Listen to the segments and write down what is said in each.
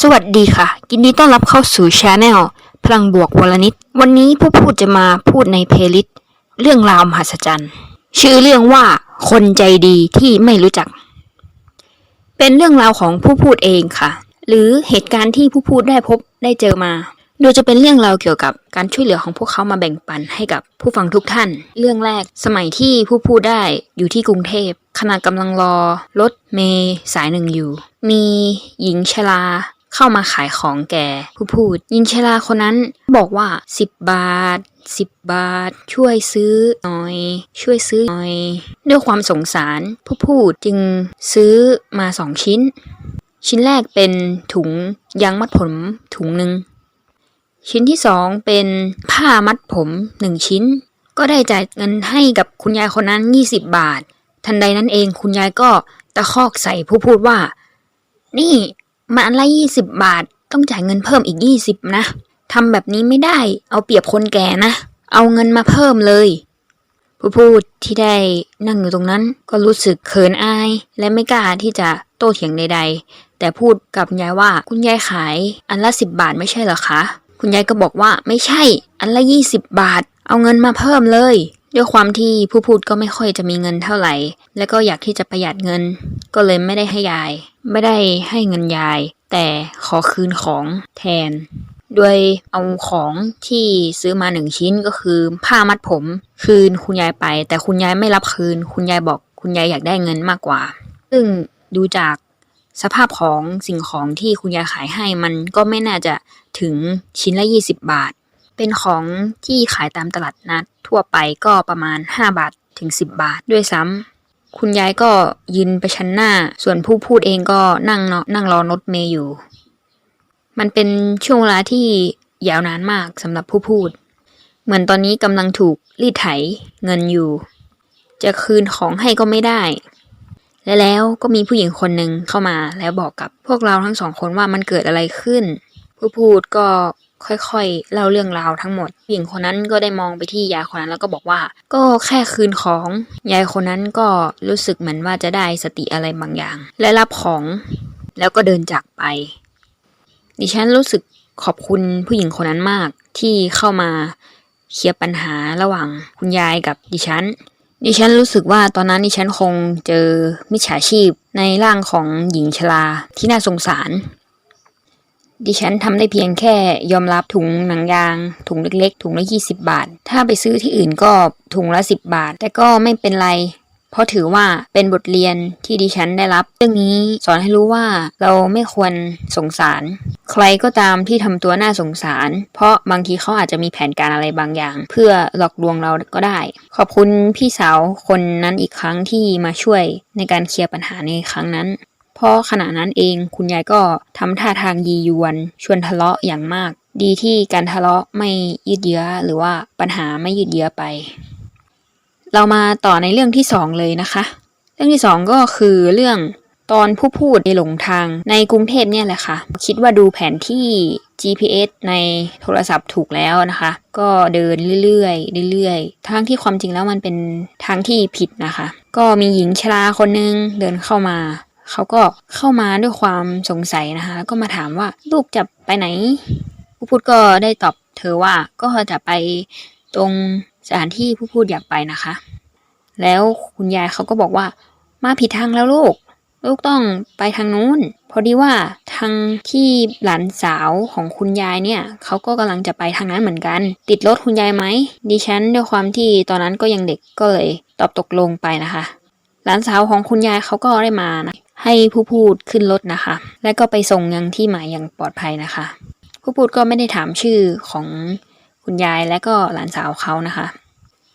สวัสดีค่ะ ยินดีต้อนรับเข้าสู่ช anel พลังบวกวลนิด วันนี้ผู้พูดจะมาพูดในเพลิสเรื่องราวมหัศจรรย์ ชื่อเรื่องว่าคนใจดีที่ไม่รู้จัก เป็นเรื่องราวของผู้พูดเองค่ะ หรือเหตุการณ์ที่ผู้พูดได้พบได้เจอมา โดยจะเป็นเรื่องราวเกี่ยวกับการช่วยเหลือของพวกเขามาแบ่งปันให้กับผู้ฟังทุกท่าน เรื่องแรกสมัยที่ผู้พูดได้อยู่ที่กรุงเทพขณะกำลังรอรถเมย์สายหนึ่งอยู่ มีหญิงชรา เข้ามาขายของแก่ผู้พูดหญิงชราคนนั้นบอกว่า 10 บาท 10 บาท ช่วยซื้อหน่อย ช่วยซื้อหน่อย ด้วยความสงสารผู้พูดจึงซื้อมาสองชิ้น ชิ้นแรกเป็นถุงยางมัดผมถุงหนึ่งชิ้นที่สองเป็นผ้ามัดผมหนึ่งชิ้น ก็ได้จ่ายเงินให้กับคุณยายคนนั้น 20 บาท ทันใดนั้นเองคุณยายก็ตะคอกใส่ผู้พูดว่า นี่ มันอันละยี่สิบบาท ต้องจ่ายเงินเพิ่มอีกยี่สิบนะทำแบบนี้ไม่ได้ เอาเปรียบคนแก่นะ เอาเงินมาเพิ่มเลย ผู้พูดที่ได้นั่งอยู่ตรงนั้น ก็รู้สึกเขินอาย และไม่กล้าที่จะโต้เถียงใด ๆ แต่พูดกับยายว่าคุณยายขายอันละสิบบาทไม่ใช่เหรอคะ คุณยายก็บอกว่าไม่ใช่ อันละยี่สิบบาท เอาเงินมาเพิ่มเลย ด้วยความที่ผู้พูดก็ไม่ค่อยจะมีเงินเท่าไหร่ และก็อยากที่จะประหยัดเงิน ก็เลยไม่ได้ให้ยาย ไม่ได้ให้เงินยาย แต่ขอคืนของแทน โดยเอาของที่ซื้อมาหนึ่งชิ้นก็คือ ผ้ามัดผมคืนคุณยายไป แต่คุณยายไม่รับคืน คุณยายบอกคุณยายอยากได้เงินมากกว่า ซึ่งดูจากสภาพของสิ่งของที่คุณยายขายให้มันก็ไม่น่าจะถึงชิ้นละ 20 บาท เป็นของที่ขายตามตลาดนัดทั่วไปก็ประมาณ 5 บาทถึง 10 บาทด้วยซ้ำคุณยายก็ยืนไปชั้นหน้า ส่วนผู้พูดเองก็นั่งเนาะนั่งรอรถเมย์อยู่ มันเป็นช่วงเวลาที่ยาวนานมากสำหรับผู้พูด เหมือนตอนนี้กำลังถูกรีดไถเงินอยู่ จะคืนของให้ก็ไม่ได้ และแล้วก็มีผู้หญิงคนหนึ่งเข้ามาแล้วบอกกับพวกเราทั้งสองคนว่ามันเกิดอะไรขึ้น ผู้พูดก็ ค่อยๆ เล่าเรื่องราวทั้งหมดผู้หญิงคนนั้นก็ได้มองไปที่ยายคนนั้นแล้วก็บอกว่า ก็แค่คืนของยายคนนั้นก็รู้สึกเหมือนว่าจะได้สติอะไรบางอย่าง และรับของแล้วก็เดินจากไป ดิฉันรู้สึกขอบคุณผู้หญิงคนนั้นมากที่เข้ามาเคลียร์ปัญหาระหว่างคุณยายกับดิฉัน ดิฉันรู้สึกว่าตอนนั้นดิฉันคงเจอมิจฉาชีพในร่างของหญิงชราที่น่าสงสาร ดิฉันทำได้เพียงแค่ยอมรับถุงหนังยาง ถุงเล็กๆ ถุงละ20 บาท ถ้าไปซื้อที่อื่นก็ถุงละ 10 บาท แต่ก็ไม่เป็นไร เพราะถือว่าเป็นบทเรียนที่ดิฉันได้รับเรื่องนี้สอนให้รู้ว่าเราไม่ควรสงสาร ใครก็ตามที่ทำตัวน่าสงสาร เพราะบางทีเขาอาจจะมีแผนการอะไรบางอย่าง เพื่อหลอกลวงเราก็ได้ ขอบคุณพี่สาวคนนั้นอีกครั้งที่มาช่วยในการเคลียร์ปัญหาในครั้งนั้น ราะขณะนั้นเองคุณยายก็ทำท่าทางยียวน ชวนทะเลาะอย่างมาก ดีที่การทะเลาะไม่ยืดเยื้อหรือว่าปัญหาไม่ยืดเยื้อไป เรามาต่อในเรื่องที่สองเลยนะคะ เรื่องที่สองก็คือเรื่องตอนผู้พูดในหลงทางในกรุงเทพเนี่ยแหละค่ะ คิดว่าดูแผนที่ GPS ในโทรศัพท์ถูกแล้วนะคะ ก็เดินเรื่อยๆเรื่อยๆทางที่ความจริงแล้วมันเป็นทางที่ผิดนะคะ ก็มีหญิงชราคนนึงเดินเข้ามา เขาก็เข้ามาด้วยความสงสัยนะคะ ก็มาถามว่าลูกจะไปไหนผู้พูดก็ได้ตอบเธอว่าก็จะไปตรงสถานที่ผู้พูดอยากไปนะคะ แล้วคุณยายเขาก็บอกว่ามาผิดทางแล้วลูก ลูกต้องไปทางนู้น พอดีว่าทางที่หลานสาวของคุณยายเนี่ยเขาก็กำลังจะไปทางนั้นเหมือนกัน ติดรถคุณยายไหมดิฉันด้วยความที่ตอนนั้นก็ยังเด็กก็เลยตอบตกลงไปนะคะ หลานสาวของคุณยายเขาก็ได้มานะ ให้ผู้พูดขึ้นรถนะคะ และก็ไปส่งยังที่หมายอย่างปลอดภัยนะคะ ผู้พูดก็ไม่ได้ถามชื่อของคุณยายและก็หลานสาวเขานะคะ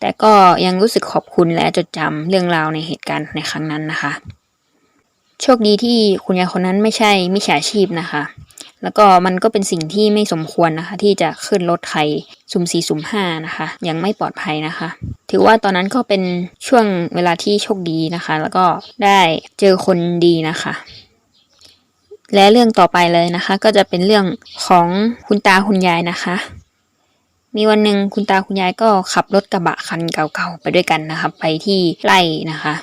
แต่ก็ยังรู้สึกขอบคุณและจดจำเรื่องราวในเหตุการณ์ในครั้งนั้นนะคะ โชคดีที่คุณยายคนนั้นไม่ใช่มิจฉาชีพนะคะ แล้วก็มันก็เป็นสิ่งที่ไม่สมควรนะคะ ที่จะขึ้นรถใครสุ่มสี่สุ่มห้านะคะ ยังไม่ปลอดภัยนะคะ ถือว่าตอนนั้นก็เป็นช่วงเวลาที่โชคดีนะคะ แล้วก็ได้เจอคนดีนะคะและเรื่องต่อไปเลยนะคะ ก็จะเป็นเรื่องของคุณตาคุณยายนะคะ มีวันหนึ่งคุณตาคุณยายก็ขับรถกระบะคันเก่าๆไปด้วยกันนะคะไปที่ไร่นะคะ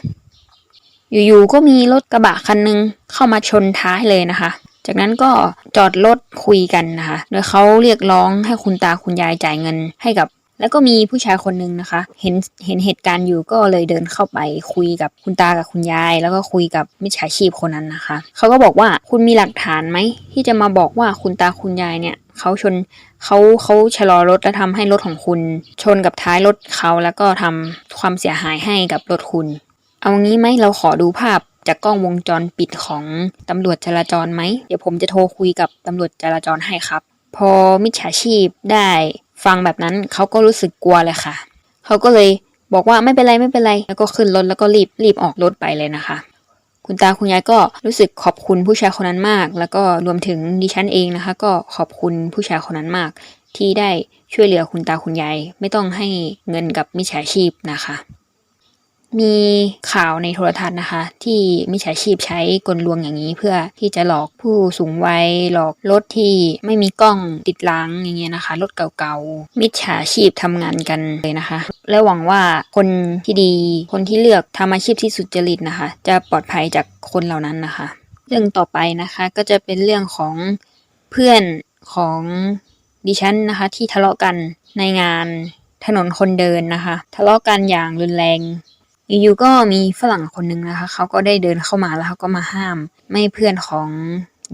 อยู่ๆก็มีรถกระบะคันหนึงเข้ามาชนท้ายเลยนะคะ จากนั้นก็จอดรถคุยกันนะคะโดยเขาเรียกร้องให้คุณตาคุณยายจ่ายเงินให้กับ แล้วก็มีผู้ชายคนหนึ่งนะคะ เห็นเห็นเหตุการณ์อยู่ก็เลยเดินเข้าไปคุยกับคุณตากับคุณยาย แล้วก็คุยกับมิจฉาชีพคนนั้นนะคะเขาก็บอกว่าคุณมีหลักฐานไหมที่จะมาบอกว่าคุณตาคุณยายเนี่ยเขาชนเขาเขาชะลอรถแล้วทำให้รถของคุณ ชนกับท้ายรถเขาแล้วก็ทำความเสียหายให้กับรถคุณ เอางี้ไหมเราขอดูภาพ จากกล้องวงจรปิดของตำรวจจราจรไหม เดี๋ยวผมจะโทรคุยกับตำรวจจราจรให้ครับ พอมิจฉาชีพได้ฟังแบบนั้นเขาก็รู้สึกกลัวเลยค่ะ เขาก็เลยบอกว่าไม่เป็นไรไม่เป็นไร แล้วก็ขึ้นรถแล้วก็รีบรีบออกรถไปเลยนะคะ คุณตาคุณยายก็รู้สึกขอบคุณผู้ชายคนนั้นมาก แล้วก็รวมถึงดิฉันเองนะคะ ก็ขอบคุณผู้ชายคนนั้นมาก ที่ได้ช่วยเหลือคุณตาคุณยายไม่ต้องให้เงินกับมิจฉาชีพนะคะ มีข่าวในโทรทัศน์นะคะ ที่มิจฉาชีพใช้กลลวงอย่างนี้เพื่อที่จะหลอกผู้สูงวัยหลอกรถที่ไม่มีกล้องติดหลังอย่างเงี้ยนะคะรถเก่าๆ มิจฉาชีพทำงานกันเลยนะคะ และหวังว่าคนที่ดีคนที่เลือกทำอาชีพที่สุจริตนะคะ จะปลอดภัยจากคนเหล่านั้นนะคะ เรื่องต่อไปนะคะก็จะเป็นเรื่องของเพื่อนของดิฉันนะคะ ที่ทะเลาะกันในงานถนนคนเดินนะคะ ทะเลาะกันอย่างรุนแรง อยู่ๆก็มีฝรั่งคนหนึ่งนะคะ เขาก็ได้เดินเข้ามาแล้วเขาก็มาห้าม ไม่เพื่อนของ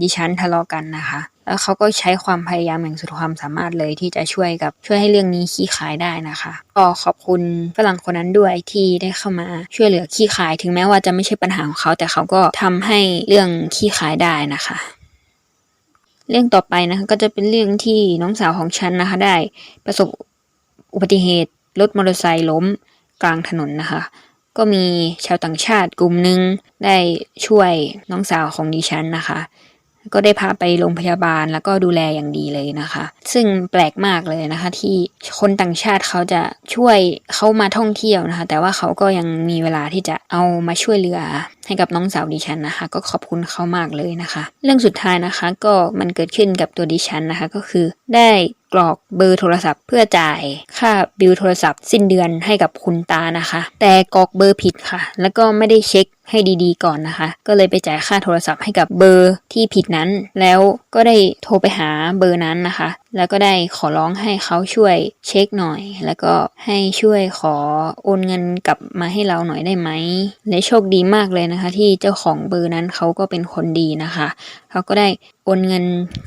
ดิฉันทะเลาะกันนะคะ แล้วเขาก็ใช้ความพยายามอย่างสุดความสามารถเลยที่จะช่วยกับช่วยให้เรื่องนี้ขี้ขายได้นะคะก็ขอบคุณฝรั่งคนนั้นด้วยที่ได้เข้ามาช่วยเหลือขี้ขาย ถึงแม้ว่าจะไม่ใช่ปัญหาของเขา แต่เขาก็ทำให้เรื่องขี้ขายได้นะคะ เรื่องต่อไปนะคะก็จะเป็นเรื่องที่น้องสาวของฉันนะคะ ได้ประสบอุบัติเหตุรถมอเตอร์ไซค์ล้มกลางถนนนะคะ ก็มีชาวต่างชาติกลุ่มหนึ่งได้ช่วยน้องสาวของดิฉันนะคะ ก็ได้พาไปโรงพยาบาลแล้วก็ดูแลอย่างดีเลยนะคะ ซึ่งแปลกมากเลยนะคะ ที่คนต่างชาติเขาจะช่วยเขามาท่องเที่ยวนะคะ แต่ว่าเขาก็ยังมีเวลาที่จะเอามาช่วยเหลือให้กับน้องสาวดิฉันนะคะ ก็ขอบคุณเขามากเลยนะคะ เรื่องสุดท้ายนะคะ ก็มันเกิดขึ้นกับตัวดิฉันนะคะ ก็คือได้ กรอกเบอร์โทรศัพท์เพื่อจ่ายค่าบิลโทรศัพท์ สิ้นเดือนให้กับคุณตานะคะ แต่กรอกเบอร์ผิดค่ะ แล้วก็ไม่ได้เช็คให้ดีๆ ก่อนนะคะ ก็เลยไปจ่ายค่าโทรศัพท์ให้กับเบอร์ที่ผิดนั้น แล้วก็ได้โทรไปหาเบอร์นั้นนะคะ แล้วก็ได้ขอร้องให้เขาช่วยเช็คหน่อย แล้วก็ให้ช่วยขอโอนเงินกลับมาให้เราหน่อยได้ไหม และโชคดีมากเลยนะคะ ที่เจ้าของเบอร์นั้นเขาก็เป็นคนดีนะคะ เขาก็ได้โอนเงิน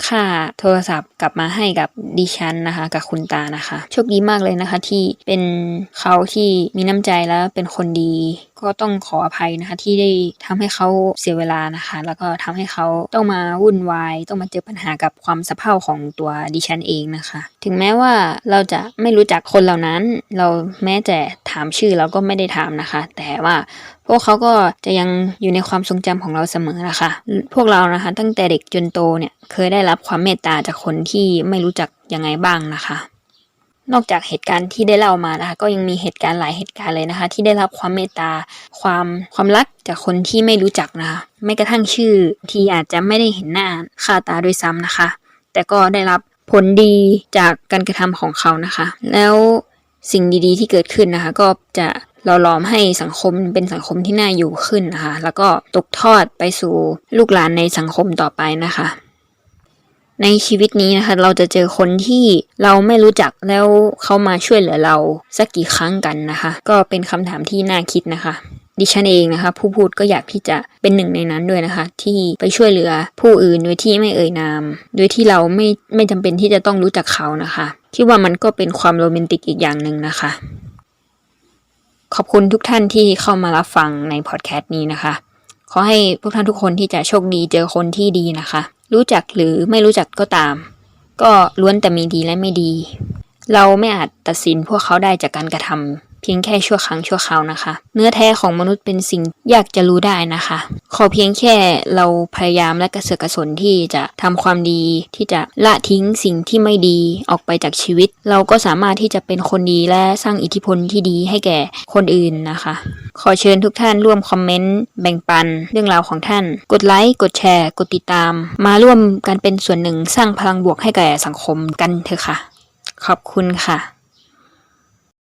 ค่าโทรศัพท์กลับมาให้กับดิฉันนะคะ กับคุณตานะคะ โชคดีมากเลยนะคะที่เป็นเขาที่มีน้ำใจแล้วเป็นคนดี ก็ต้องขออภัยนะคะที่ได้ทำให้เขาเสียเวลานะคะ แล้วก็ทำให้เขาต้องมาวุ่นวาย ต้องมาเจอปัญหากับความสะเพร่าของตัวดิฉันเองนะคะ ถึงแม้ว่าเราจะไม่รู้จักคนเหล่านั้น เราแม้แต่ถามชื่อเราก็ไม่ได้ถามนะคะ แต่ว่าพวกเขาก็จะยังอยู่ในความทรงจำของเราเสมอนะคะ พวกเรานะคะ ตั้งแต่เด็กจนโตเนี่ยเคยได้รับความเมตตาจากคนที่ไม่รู้จักยังไงบ้างนะคะ นอกจากเหตุการณ์ที่ได้เล่ามานะคะ ก็ยังมีเหตุการณ์หลายเหตุการณ์เลยนะคะ ที่ได้รับความเมตตา ความความรักจากคนที่ไม่รู้จักนะคะไม่กระทั่งชื่อที่อาจจะไม่ได้เห็นหน้าค่าตาด้วยซ้ำนะคะ แต่ก็ได้รับผลดีจากการกระทำของเขานะคะ แล้วสิ่งดีๆที่เกิดขึ้นนะคะ ก็จะหล่อหลอมให้สังคมเป็นสังคมที่น่าอยู่ขึ้นนะคะ แล้วก็ตกทอดไปสู่ลูกหลานในสังคมต่อไปนะคะ ในชีวิตนี้นะคะ เราจะเจอคนที่เราไม่รู้จักแล้วเขามาช่วยเหลือเราสักกี่ครั้งกันนะคะ ก็เป็นคำถามที่น่าคิดนะคะ ดิฉันเองนะคะ ผู้พูดก็อยากที่จะเป็นหนึ่งในนั้นด้วยนะคะ ที่ไปช่วยเหลือผู้อื่นโดยที่ไม่เอ่ยนาม โดยที่เราไม่ไม่จำเป็นที่จะต้องรู้จักเขานะคะคิดว่ามันก็เป็นความโรแมนติกอีกอย่างหนึ่งนะคะ ขอบคุณทุกท่านที่เข้ามารับฟังในพอดแคสต์นี้นะคะ ขอให้พวกท่านทุกคนที่จะโชคดีเจอคนที่ดีนะคะ รู้จักหรือไม่รู้จักก็ตาม ก็ล้วนแต่มีดีและไม่ดี เราไม่อาจตัดสินพวกเขาได้จากการกระทำ พียงแค่ชั่วครั้งชั่วคราวนะคะ เนื้อแท้ของมนุษย์เป็นสิ่งยากจะรู้ได้นะคะ ขอเพียงแค่เราพยายามและกระเสือกกระสนที่จะทำความดี ที่จะละทิ้งสิ่งที่ไม่ดีออกไปจากชีวิต เราก็สามารถที่จะเป็นคนดีและสร้างอิทธิพลที่ดีให้แก่คนอื่นนะคะ ขอเชิญทุกท่านร่วมคอมเมนต์แบ่งปันเรื่องราวของท่าน กดไลค์กดแชร์ กดติดตาม มาร่วมกันเป็นส่วนหนึ่งสร้างพลังบวกให้แก่สังคมกันเถอะค่ะ ขอบคุณค่ะ